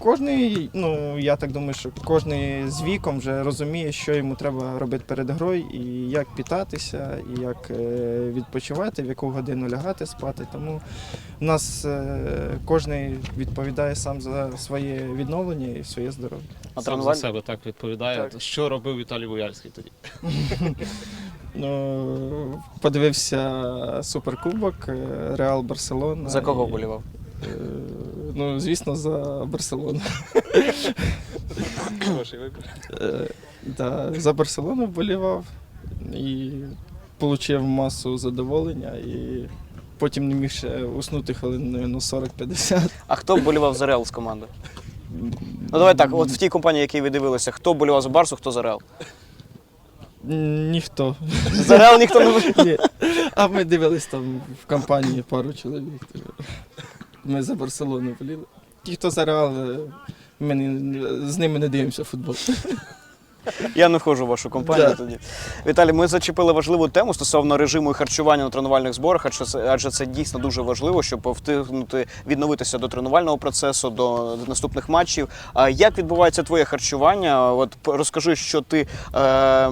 кожний, ну я так думаю, що кожний з віком вже розуміє, що йому треба робити перед грою, і як питатися, і як е, відпочивати, в яку годину лягати спати. Тому у нас е, кожний відповідає сам за своє відновлення і своє здоров'я. А Сам за себе так відповідає. Так. Що робив Віталій Боярський тоді? Ну, подивився суперкубок е, Реал Барселона. За кого болівав? Ну, звісно, за Барселону. Хороший вибір. Е, Да, за Барселону вболівав і отримав масу задоволення. І потім не міг ще уснути хвилин ну, 40-50. А хто болівав за Реал з команди? Ну давай так, от в тій компанії, якій ви дивилися, хто болівав за Барсу, хто за Реал? Ніхто. За Реал ніхто не болівав. Ні. А ми дивились там в компанії пару чоловік. Ми за Барселону боліли. Ті, хто за Реал, ми не- з ними не дивимося футбол. Я не входжу в вашу компанію Да. тоді. Віталій, ми зачепили важливу тему стосовно режиму і харчування на тренувальних зборах, адже це, адже це дійсно дуже важливо, щоб втигнути відновитися до тренувального процесу, до наступних матчів. А як відбувається твоє харчування? От розкажи, що ти е,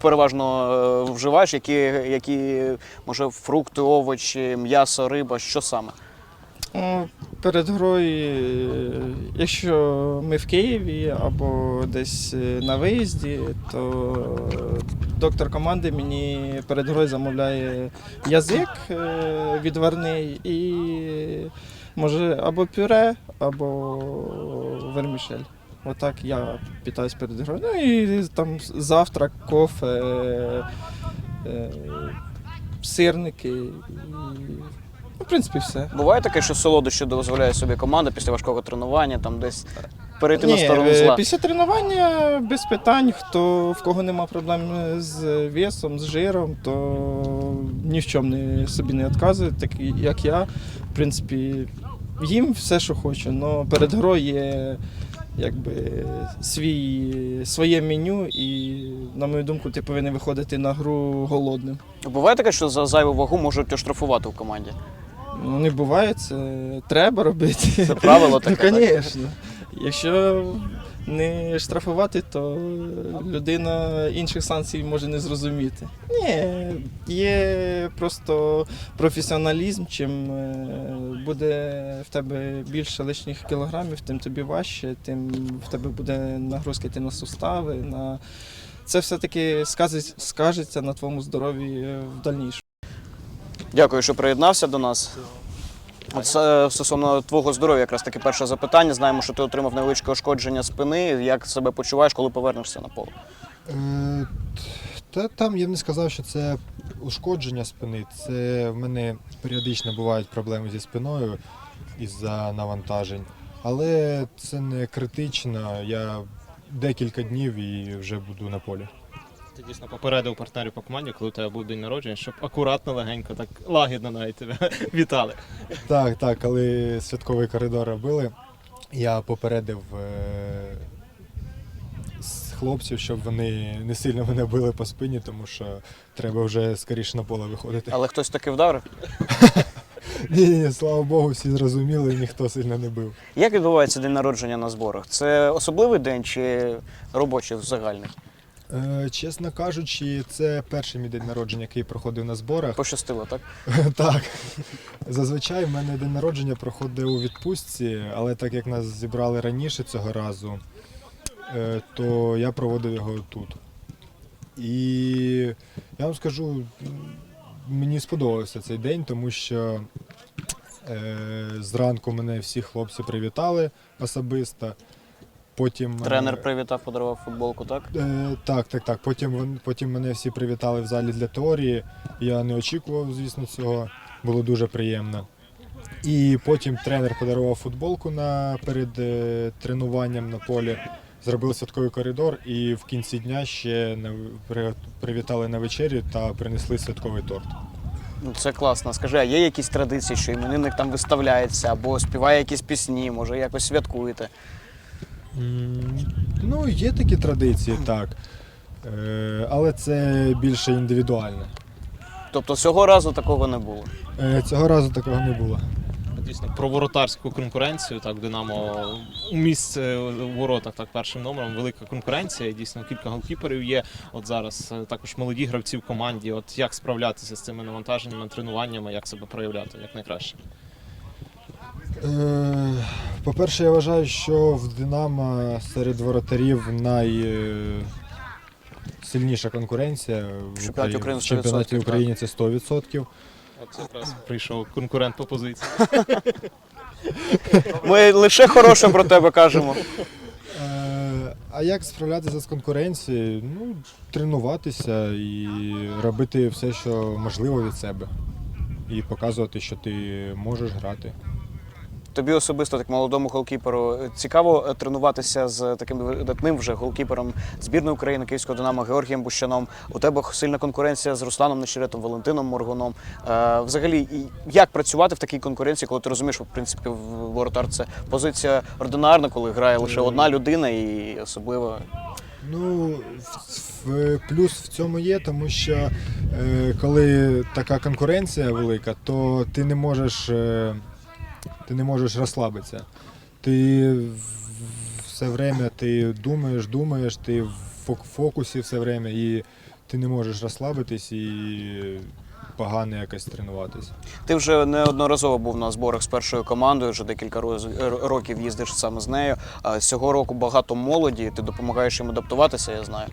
переважно е, вживаєш, які, які може фрукти, овочі, м'ясо, риба, що саме? Перед грою, якщо ми в Києві або десь е, на виїзді, то доктор команди мені перед грою замовляє язик е, відварний і може або пюре, або вермішель. Отак я питаюсь перед грою. Ну і там завтрак, кофе, е, сирники. І, в принципі, все. Буває таке, що солодощі дозволяє собі команда після важкого тренування, там десь перейти на сторону е, зла. Після тренування без питань, хто в кого нема проблем з весом, з жиром, то ні в чому не, собі не відказує, так як я. В принципі, їм все, що хочу, але перед грою є якби свій, своє меню, і, на мою думку, ти повинен виходити на гру голодним. Буває таке, що за зайву вагу можуть оштрафувати в команді. Ну, не буває, це треба робити. Це правило таке, Ну, звісно. Якщо не штрафувати, то людина інших санкцій може не зрозуміти. Ні, є просто професіоналізм. Чим е, буде в тебе більше лишніх кілограмів, тим тобі важче, тим в тебе буде нагрузка йти на сустави. На... Це все-таки скажеться, на твоєму здоров'ї в дальнішому. Дякую, що приєднався до нас. От стосовно твого здоров'я, якраз таки перше запитання. Знаємо, що ти отримав невеличке ушкодження спини. Як себе почуваєш, коли повернешся на поле? Е, Та там я б не сказав, що це ушкодження спини. Це в мене періодично бувають проблеми зі спиною із-за навантажень. Але це не критично. Я декілька днів і вже буду на полі. Ти дійсно попередив партнерів по команді, коли у тебе був день народження, щоб акуратно, легенько, так лагідно навіть тебе вітали. Так, так, коли святковий коридор робили, я попередив е- з хлопців, щоб вони не сильно мене били по спині, тому що треба вже скоріше на поле виходити. Але хтось таки вдарив. Ні, ні, слава Богу, всі зрозуміли, ніхто сильно не бив. Як відбувається день народження на зборах? Це особливий день чи робочий загальний? Е, чесно кажучи, це перший мій день народження, який проходив на зборах. Пощастило, так? так. Зазвичай в мене день народження проходив у відпустці, але так як нас зібрали раніше цього разу, е, то я проводив його тут. І я вам скажу, мені сподобався цей день, тому що е, зранку мене всі хлопці привітали особисто. Потім Тренер привітав, подарував футболку, так? Е, так, так, так. Потім, потім мене всі привітали в залі для теорії. Я не очікував, звісно, цього. Було дуже приємно. І потім тренер подарував футболку на, перед е, тренуванням на полі. Зробили святковий коридор і в кінці дня ще на, при- привітали на вечері та принесли святковий торт. Ну це класно. Скажи, а є якісь традиції, що іменинник там виставляється або співає якісь пісні, може якось святкуєте? Ну, є такі традиції, так. Е, але це більше індивідуальне. Тобто цього разу такого не було. Е, цього разу такого не було. дійсно про воротарську конкуренцію. Так, Динамо у місце у воротах так першим номером. Велика конкуренція. Дійсно, кілька голкіперів є. От зараз е, також молоді гравці в команді. От як справлятися з цими навантаженнями, тренуваннями, як себе проявляти як найкраще. Е, По-перше, я вважаю, що в Динамо серед воротарів найсильніша конкуренція в чемпіонаті Україні. України В чемпіонаті України це 100%. От якраз прийшов конкурент по позиції. Ми лише хороше про тебе кажемо. Е, А як справлятися з конкуренцією? Ну, тренуватися і робити все, що можливо від себе. І показувати, що ти можеш грати. Тобі особисто, як молодому голкіперу, цікаво е, тренуватися з таким видатним вже голкіпером збірної України Київського Динамо Георгієм Бущаном. У тебе сильна конкуренція з Русланом Нещеретом, Валентином Моргуном. Е, взагалі, як працювати в такій конкуренції, коли ти розумієш, що в принципі воротар це позиція ординарна, коли грає лише одна людина, і особливо Ну, в- плюс в цьому є, тому що е, коли така конкуренція велика, то ти не можеш, е, ти не можеш розслабитися. Ти все время ти думаєш, думаєш, ти в фокусі все время, і ти не можеш розслабитись і погано якось тренуватися. Ти вже неодноразово був на зборах з першою командою, вже декілька років їздиш саме з нею. Цього року багато молоді, ти допомагаєш їм адаптуватися, я знаю.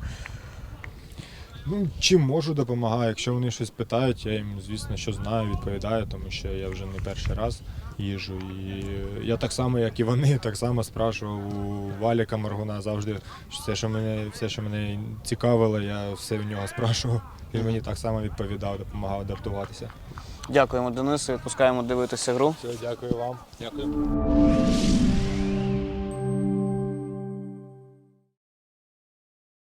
Ну, чим можу, допомагаю. Якщо вони щось питають, я їм, звісно, що знаю, відповідаю, тому що я вже не перший раз їжджу. І я так само, як і вони, так само спрашував у Валіка Маргуна завжди все, що мене, все, що мене цікавило, я все в нього спрашував. Він мені так само відповідав, допомагав адаптуватися. Дякуємо, Денису. Відпускаємо дивитися гру. Все, дякую вам. Дякую.